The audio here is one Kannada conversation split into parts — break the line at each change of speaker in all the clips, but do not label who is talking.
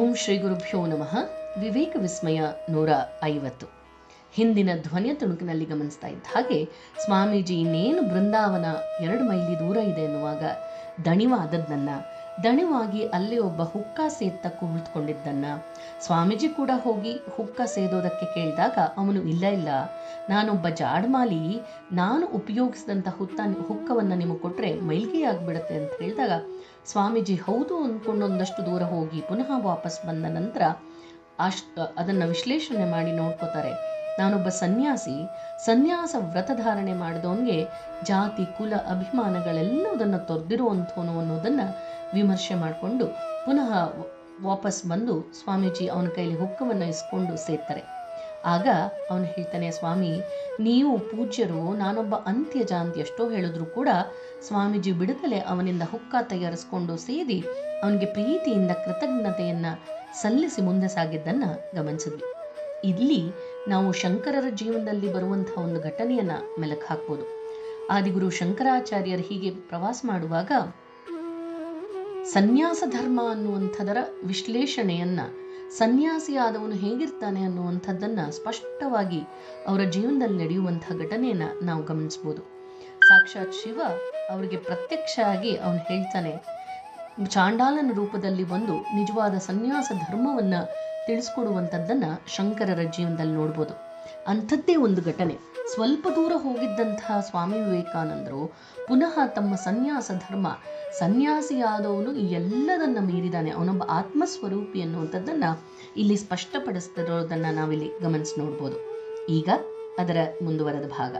ಓಂ ಶ್ರೀ ಗುರುಭ್ಯೋ ನಮಃ. ವಿವೇಕ ವಿಸ್ಮಯ ನೂರ ಐವತ್ತು. ಹಿಂದಿನ ಧ್ವನಿಯ ತುಣುಕಿನಲ್ಲಿ ಗಮನಿಸ್ತಾ ಇದ್ದ ಹಾಗೆ ಸ್ವಾಮೀಜಿ ಇನ್ನೇನು ಬೃಂದಾವನ ಎರಡು ಮೈಲಿ ದೂರ ಇದೆ ಎನ್ನುವಾಗ ದಣಿವಾದದ್ದನ್ನ ದಣಿವಾಗಿ ಅಲ್ಲಿ ಒಬ್ಬ ಹುಕ್ಕ ಸೇತ್ತ ಕುಳಿತುಕೊಂಡಿದ್ದನ್ನ ಸ್ವಾಮೀಜಿ ಕೂಡ ಹೋಗಿ ಹುಕ್ಕ ಸೇದೋದಕ್ಕೆ ಕೇಳಿದಾಗ ಅವನು, ಇಲ್ಲ ಇಲ್ಲ, ನಾನೊಬ್ಬ ಜಾಡ್ಮಾಲಿ, ನಾನು ಉಪಯೋಗಿಸಿದಂಥ ಹುತ್ತ ಹುಕ್ಕವನ್ನು ನಿಮಗೆ ಕೊಟ್ಟರೆ ಮೈಲ್ಗೆ ಆಗಿಬಿಡುತ್ತೆ ಅಂತ ಹೇಳಿದಾಗ ಸ್ವಾಮೀಜಿ ಹೌದು ಅಂದ್ಕೊಂಡೊಂದಷ್ಟು ದೂರ ಹೋಗಿ ಪುನಃ ವಾಪಸ್ ಬಂದ ನಂತರ ಅಶ್ ಅದನ್ನು ವಿಶ್ಲೇಷಣೆ ಮಾಡಿ ನೋಡ್ಕೋತಾರೆ. ನಾನೊಬ್ಬ ಸನ್ಯಾಸಿ, ಸನ್ಯಾಸ ವ್ರತಧಾರಣೆ ಮಾಡಿದವನಿಗೆ ಜಾತಿ, ಕುಲ, ಅಭಿಮಾನಗಳೆಲ್ಲದನ್ನು ತೊರೆದಿರುವಂಥವನು ಅನ್ನೋದನ್ನು ವಿಮರ್ಶೆ ಮಾಡಿಕೊಂಡು ಪುನಃ ವಾಪಸ್ ಬಂದು ಸ್ವಾಮೀಜಿ ಅವನ ಕೈಲಿ ಹುಕ್ಕವನ್ನು ಇಸ್ಕೊಂಡು ಸೇರ್ತಾರೆ. ಆಗ ಅವನು ಹೇಳ್ತಾನೆ, ಸ್ವಾಮಿ, ನೀವು ಪೂಜ್ಯರು, ನಾನೊಬ್ಬ ಅಂತ್ಯಜ ಅಂತ ಎಷ್ಟೋ ಹೇಳಿದ್ರು ಕೂಡ ಸ್ವಾಮೀಜಿ ಬಿಡದಲೆ ಅವನಿಂದ ಹುಕ್ಕ ತಯಾರಿಸ್ಕೊಂಡು ಸೇದಿ ಅವನಿಗೆ ಪ್ರೀತಿಯಿಂದ ಕೃತಜ್ಞತೆಯನ್ನ ಸಲ್ಲಿಸಿ ಮುಂದೆ ಸಾಗಿದ್ದನ್ನ ಗಮನಿಸಿದ್ವಿ. ಇಲ್ಲಿ ನಾವು ಶಂಕರರ ಜೀವನದಲ್ಲಿ ಬರುವಂತಹ ಒಂದು ಘಟನೆಯನ್ನ ಮೆಲಕ್ ಹಾಕ್ಬೋದು. ಆದಿಗುರು ಶಂಕರಾಚಾರ್ಯರು ಹೀಗೆ ಪ್ರವಾಸ ಮಾಡುವಾಗ ಸನ್ಯಾಸ ಧರ್ಮ ಅನ್ನುವಂಥದರ ವಿಶ್ಲೇಷಣೆಯನ್ನ, ಸನ್ಯಾಸಿಯಾದವನು ಹೇಗಿರ್ತಾನೆ ಅನ್ನುವಂಥದ್ದನ್ನ ಸ್ಪಷ್ಟವಾಗಿ ಅವರ ಜೀವನದಲ್ಲಿ ನಡೆಯುವಂಥ ಘಟನೆಯನ್ನ ನಾವು ಗಮನಿಸ್ಬೋದು ಸಾಕ್ಷಾತ್ ಶಿವ ಅವರಿಗೆ ಪ್ರತ್ಯಕ್ಷ ಆಗಿ ಅವನು ಹೇಳ್ತಾನೆ, ಚಾಂಡಾಲನ ರೂಪದಲ್ಲಿ ಬಂದು ನಿಜವಾದ ಸನ್ಯಾಸ ಧರ್ಮವನ್ನ ತಿಳಿಸ್ಕೊಡುವಂಥದ್ದನ್ನ ಶಂಕರರ ಜೀವನದಲ್ಲಿ ನೋಡ್ಬೋದು. ಅಂಥದ್ದೇ ಒಂದು ಘಟನೆ. ಸ್ವಲ್ಪ ದೂರ ಹೋಗಿದ್ದಂತಹ ಸ್ವಾಮಿ ವಿವೇಕಾನಂದರು ಪುನಃ ತಮ್ಮ ಸನ್ಯಾಸ ಧರ್ಮ, ಸನ್ಯಾಸಿಯಾದವನು ಎಲ್ಲದನ್ನ ಮೀರಿದಾನೆ. ಅವನೊಬ್ಬ ಆತ್ಮಸ್ವರೂಪಿ ಅನ್ನುವಂಥದ್ದನ್ನ ಇಲ್ಲಿ ಸ್ಪಷ್ಟಪಡಿಸ್ತಿರೋದನ್ನ ನಾವಿಲ್ಲಿ ಗಮನಿಸಿ ನೋಡ್ಬೋದು. ಈಗ ಅದರ ಮುಂದುವರೆದ ಭಾಗ.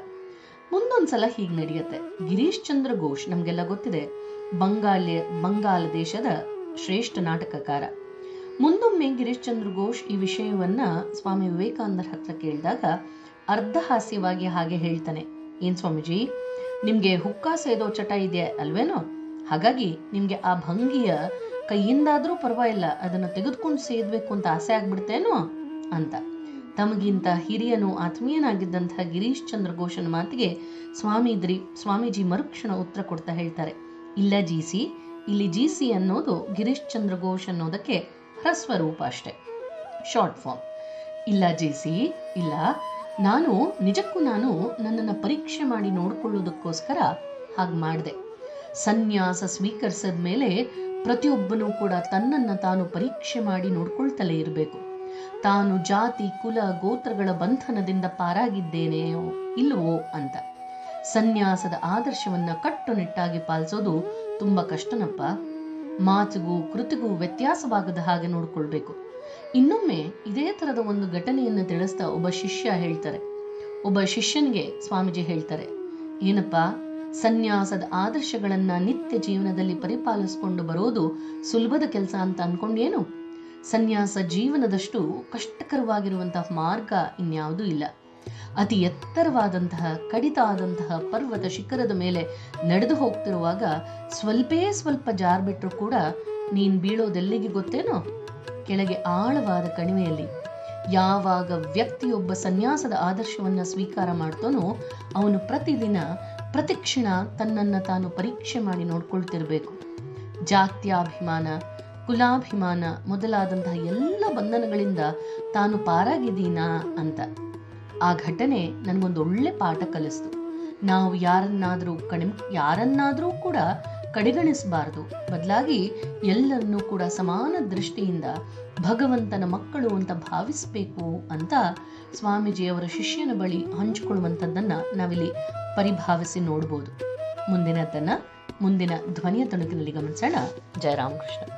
ಮುಂದೊಂದ್ಸಲ ಹೀಗೆ ನಡೆಯುತ್ತೆ. ಗಿರೀಶ್ ಚಂದ್ರ ಘೋಷ್ ನಮಗೆಲ್ಲ ಗೊತ್ತಿದೆ ಬಂಗಾಲ ಬಂಗಾಲ ದೇಶದ ಶ್ರೇಷ್ಠ ನಾಟಕಕಾರ. ಮುಂದೊಮ್ಮೆ ಗಿರೀಶ್ ಚಂದ್ರ ಘೋಷ್ ಈ ವಿಷಯವನ್ನ ಸ್ವಾಮಿ ವಿವೇಕಾನಂದರ ಹತ್ರ ಕೇಳಿದಾಗ ಅರ್ಧ ಹಾಸ್ಯವಾಗಿ ಹಾಗೆ ಹೇಳ್ತಾನೆ. ಏನ್ ಸ್ವಾಮೀಜಿ, ನಿಮ್ಗೆ ಹುಕ್ಕ ಸೇದೋ ಚಟ ಇದೆ ಅಲ್ವೇನೋ? ಹಾಗಾಗಿ ನಿಮ್ಗೆ ಆ ಭಂಗಿಯ ಕೈಯಿಂದಾದ್ರೂ ಪರವಾಗಿಲ್ಲ, ಅದನ್ನ ತೆಗೆದುಕೊಂಡು ಸೇದ್ಬೇಕು ಅಂತ ಆಸೆ ಆಗ್ಬಿಡ್ತೇನೋ? ಅಂತ. ತಮಗಿಂತ ಹಿರಿಯನು ಆತ್ಮೀಯನಾಗಿದ್ದಂತಹ ಗಿರೀಶ್ ಚಂದ್ರ ಘೋಷನ ಮಾತಿಗೆ ಸ್ವಾಮಿ ದ್ರಿ, ಸ್ವಾಮೀಜಿ ಮರುಕ್ಷಣ ಉತ್ತರ ಕೊಡ್ತಾ ಹೇಳ್ತಾರೆ. ಇಲ್ಲ ಜೀಸಿ ಇಲ್ಲಿ ಜೀಸಿ ಅನ್ನೋದು ಗಿರೀಶ್ ಚಂದ್ರ ಘೋಷ್ ಅನ್ನೋದಕ್ಕೆ ಹ್ರಸ್ವ ರೂಪ ಅಷ್ಟೆ. ಶಾರ್ಟ್ ಫಾರ್ಮ್ ಇಲ್ಲ ಜೇಸಿ ಇಲ್ಲ. ನಾನು, ನಿಜಕ್ಕೂ ನಾನು ನನ್ನನ್ನು ಪರೀಕ್ಷೆ ಮಾಡಿ ನೋಡ್ಕೊಳ್ಳೋದಕ್ಕೋಸ್ಕರ ಹಾಗೆ ಮಾಡಿದೆ. ಸನ್ಯಾಸ ಸ್ವೀಕರಿಸಿದ ಮೇಲೆ ಪ್ರತಿಯೊಬ್ಬನೂ ಕೂಡ ತನ್ನನ್ನು ತಾನು ಪರೀಕ್ಷೆ ಮಾಡಿ ನೋಡ್ಕೊಳ್ತಲೇ ಇರಬೇಕು. ತಾನು ಜಾತಿ, ಕುಲ, ಗೋತ್ರಗಳ ಬಂಧನದಿಂದ ಪಾರಾಗಿದ್ದೇನೆಯೋ ಇಲ್ವೋ ಅಂತ. ಸನ್ಯಾಸದ ಆದರ್ಶವನ್ನ ಕಟ್ಟುನಿಟ್ಟಾಗಿ ಪಾಲಿಸೋದು ತುಂಬಾ ಕಷ್ಟನಪ್ಪ. ಮಾತಿಗೂ ಕೃತಿಗೂ ವ್ಯತ್ಯಾಸವಾಗದ ಹಾಗೆ ನೋಡಿಕೊಳ್ಬೇಕು. ಇನ್ನೊಮ್ಮೆ ಇದೇ ತರದ ಒಂದು ಘಟನೆಯನ್ನು ತಿಳಿಸ್ತಾ ಒಬ್ಬ ಶಿಷ್ಯ ಹೇಳ್ತಾರೆ. ಒಬ್ಬ ಶಿಷ್ಯನಿಗೆ ಸ್ವಾಮೀಜಿ ಹೇಳ್ತಾರೆ, ಏನಪ್ಪ, ಸನ್ಯಾಸದ ಆದರ್ಶಗಳನ್ನ ನಿತ್ಯ ಜೀವನದಲ್ಲಿ ಪರಿಪಾಲಿಸ್ಕೊಂಡು ಬರೋದು ಸುಲಭದ ಕೆಲಸ ಅಂತ ಅನ್ಕೊಂಡೇನು? ಸನ್ಯಾಸ ಜೀವನದಷ್ಟು ಕಷ್ಟಕರವಾಗಿರುವಂತಹ ಮಾರ್ಗ ಇನ್ಯಾವುದೂ ಇಲ್ಲ. ಅತಿ ಎತ್ತರವಾದಂತಹ ಕಡಿತ ಆದಂತಹ ಪರ್ವತ ಶಿಖರದ ಮೇಲೆ ನಡೆದು ಹೋಗ್ತಿರುವಾಗ ಸ್ವಲ್ಪೇ ಸ್ವಲ್ಪ ಜಾರ್ಬಿಟ್ರು ಕೂಡ ನೀನ್ ಬೀಳೋದೆಲ್ಲಿಗೆ ಗೊತ್ತೇನೋ? ಕೆಳಗೆ ಆಳವಾದ ಕಣಿವೆಯಲ್ಲಿ. ಯಾವಾಗ ವ್ಯಕ್ತಿಯೊಬ್ಬ ಸನ್ಯಾಸದ ಆದರ್ಶವನ್ನ ಸ್ವೀಕಾರ ಮಾಡ್ತಾನೋ, ಅವನು ಪ್ರತಿದಿನ, ಪ್ರತಿಕ್ಷಣ ತನ್ನನ್ನ ತಾನು ಪರೀಕ್ಷೆ ಮಾಡಿ ನೋಡ್ಕೊಳ್ತಿರ್ಬೇಕು. ಜಾತ್ಯಾಭಿಮಾನ, ಕುಲಾಭಿಮಾನ ಮೊದಲಾದಂತಹ ಎಲ್ಲ ಬಂಧನಗಳಿಂದ ತಾನು ಪಾರಾಗಿದ್ದೀನಾ ಅಂತ. ಆ ಘಟನೆ ನನಗೊಂದು ಒಳ್ಳೆ ಪಾಠ ಕಲಿಸ್ತು. ನಾವು ಯಾರನ್ನಾದರೂ ಕಡಿಮೆ, ಯಾರನ್ನಾದರೂ ಕೂಡ ಕಡೆಗಣಿಸಬಾರದು. ಬದಲಾಗಿ ಎಲ್ಲರನ್ನೂ ಕೂಡ ಸಮಾನ ದೃಷ್ಟಿಯಿಂದ ಭಗವಂತನ ಮಕ್ಕಳು ಅಂತ ಭಾವಿಸಬೇಕು ಅಂತ ಸ್ವಾಮೀಜಿಯವರ ಶಿಷ್ಯನ ಬಳಿ ಹಂಚಿಕೊಳ್ಳುವಂಥದ್ದನ್ನು ನಾವಿಲ್ಲಿ ಪರಿಭಾವಿಸಿ ನೋಡ್ಬೋದು. ಮುಂದಿನದನ್ನ ಮುಂದಿನ ಧ್ವನಿಯ ತುಣುಕಿನಲ್ಲಿ ಗಮನಿಸೋಣ. ಜಯರಾಮಕೃಷ್ಣ.